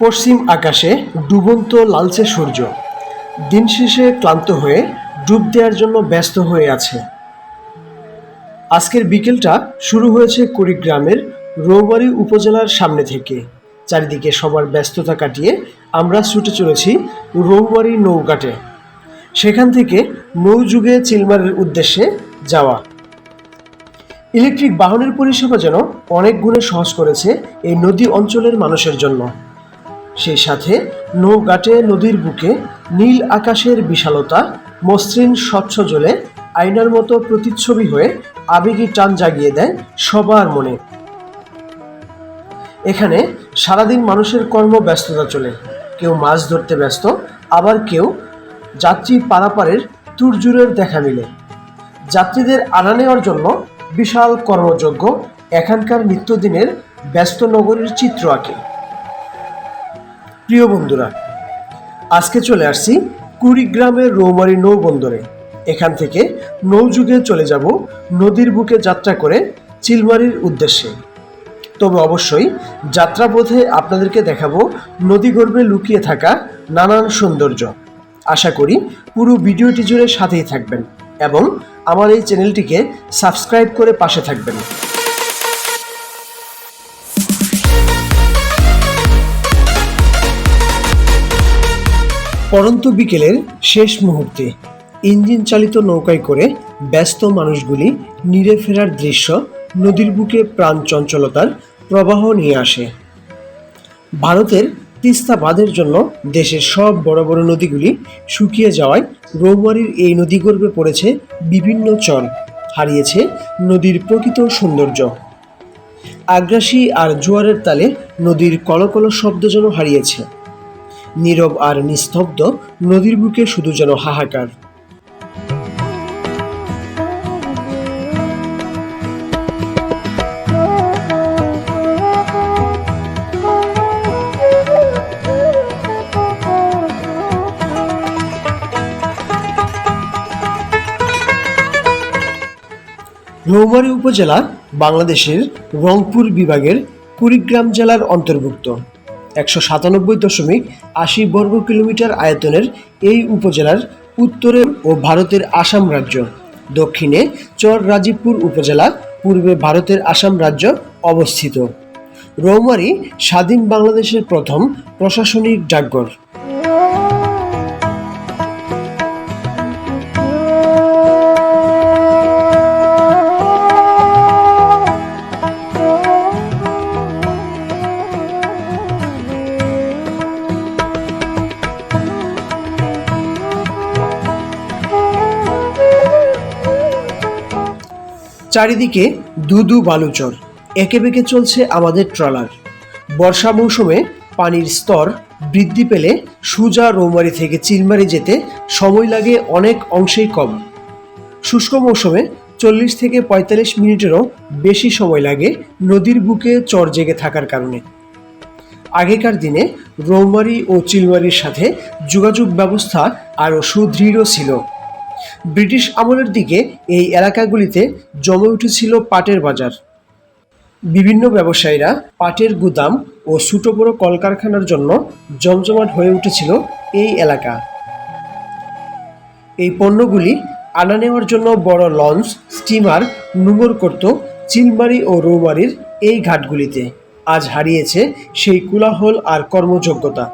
পশ্চিম আকাশে ডুবন্ত লালচে সূর্য। দিন শেষে ক্লান্ত হয়ে ডুব দেওয়ার জন্য ব্যস্ত হয়ে আছে। আজকের বিকেলটা শুরু হয়েছে কুড়িগ্রামের রৌবাড়ি উপজেলার সামনে থেকে। চারিদিকে সবার ব্যস্ততা কাটিয়ে আমরা ছুটে চলেছি রৌবাড়ি নৌঘাটে। সেখান থেকে নৌযুগে চিলমারের উদ্দেশ্যে যাওয়া। ইলেকট্রিক বাহনের পরিষেবা যেন অনেক গুণে সহজ করেছে এই নদী অঞ্চলের মানুষের জন্য। সেই সাথে নৌঘাটে নদীর বুকে নীল আকাশের বিশালতা, মসৃণ স্বচ্ছ জলে আয়নার মতো প্রতিচ্ছবি হয়ে আবেগী টান জাগিয়ে দেয় সবার মনে। এখানে সারাদিন মানুষের কর্ম ব্যস্ততা চলে। কেউ মাছ ধরতে ব্যস্ত, আবার কেউ যাত্রী পারাপারের তুরজুরের দেখা মিলে। যাত্রীদের আনা নেওয়ার জন্য বিশাল কর্মযজ্ঞ এখানকার নিত্যদিনের ব্যস্ত নগরীর চিত্র আঁকে। প্রিয় বন্ধুরা, আজকে চলে আসছি কুড়িগ্রামের রৌমারি নৌবন্দরে। এখান থেকে নৌযুগে চলে যাব নদীর বুকে যাত্রা করে চিলমারির উদ্দেশ্যে। তবে অবশ্যই যাত্রাপথে আপনাদেরকে দেখাবো নদী গর্ভে লুকিয়ে থাকা নানান সৌন্দর্য। আশা করি পুরো ভিডিওটি জুড়ে সাথেই থাকবেন এবং আমার এই চ্যানেলটিকে সাবস্ক্রাইব করে পাশে থাকবেন। পরন্ত বিকেলের শেষ মুহূর্তে ইঞ্জিন চালিত নৌকায় করে ব্যস্ত মানুষগুলি নিরে ফেরার দৃশ্য নদীর বুকে প্রাণ চঞ্চলতার প্রবাহ নিয়ে আসে। ভারতের তিস্তা বাঁধের জন্য দেশের সব বড় বড় নদীগুলি শুকিয়ে যাওয়ায় রৌমারির এই নদী নদীগর্ভে পড়েছে বিভিন্ন চর, হারিয়েছে নদীর প্রকৃত সৌন্দর্য। আগ্রাসী আর জোয়ারের তালে নদীর কলকল শব্দ যেন হারিয়েছে। নীরব আর নিস্তব্ধ নদীর বুকে শুধু যেন হাহাকার। রৌমারী উপজেলা বাংলাদেশের রংপুর বিভাগের কুড়িগ্রাম জেলার অন্তর্ভুক্ত। একশো সাতানব্বই দশমিক আশি বর্গ কিলোমিটার আয়তনের এই উপজেলার উত্তরে ও ভারতের আসাম রাজ্য, দক্ষিণে চর রাজীবপুর উপজেলা, পূর্বে ভারতের আসাম রাজ্য অবস্থিত। রৌমারি স্বাধীন বাংলাদেশের প্রথম প্রশাসনিক ডাকঘর। চারিদিকে দুদু বালুচর। একে বেঁকে চলছে আমাদের ট্রলার। বর্ষা মৌসুমে পানির স্তর বৃদ্ধি পেলে সুজা রৌমারি থেকে চিলমারি যেতে সময় লাগে অনেক অংশেই কম। শুষ্ক মৌসুমে চল্লিশ থেকে পঁয়তাল্লিশ মিনিটেরও বেশি সময় লাগে নদীর বুকে চর জেগে থাকার কারণে। আগেকার দিনে রৌমারি ও চিলমারির সাথে যোগাযোগ ব্যবস্থা আরও সুদৃঢ় ছিল। ব্রিটিশ আমলের দিকে এই এলাকাগুলিতে জমে উঠেছিল পাটের বাজার। বিভিন্ন ব্যবসায়ীরা পাটের গুদাম ও ছোটো বড় কলকারখানার জন্য জমজমাট হয়ে উঠেছিল এই এলাকা। এই পণ্যগুলি আনা নেওয়ার জন্য বড় লঞ্চ, স্টিমার, নোঙর করত চিলমারি ও রৌমারির এই ঘাটগুলিতে। আজ হারিয়েছে সেই কোলাহল আর কর্মযোগ্যতা।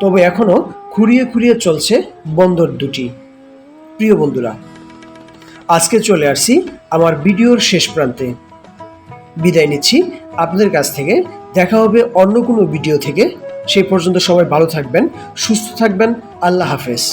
তবে এখনও খুঁড়িয়ে খুঁড়িয়ে চলছে বন্দর দুটি। প্রিয় বন্ধুরা, আজকে চলে আসছি আমার ভিডিওর শেষ প্রান্তে। বিদায় নিচ্ছি, আপনাদের কাছ থেকে। দেখা হবে অন্য কোনো ভিডিও থেকে। সেই পর্যন্ত সবাই ভালো থাকবেন, সুস্থ থাকবেন। আল্লাহ হাফেজ।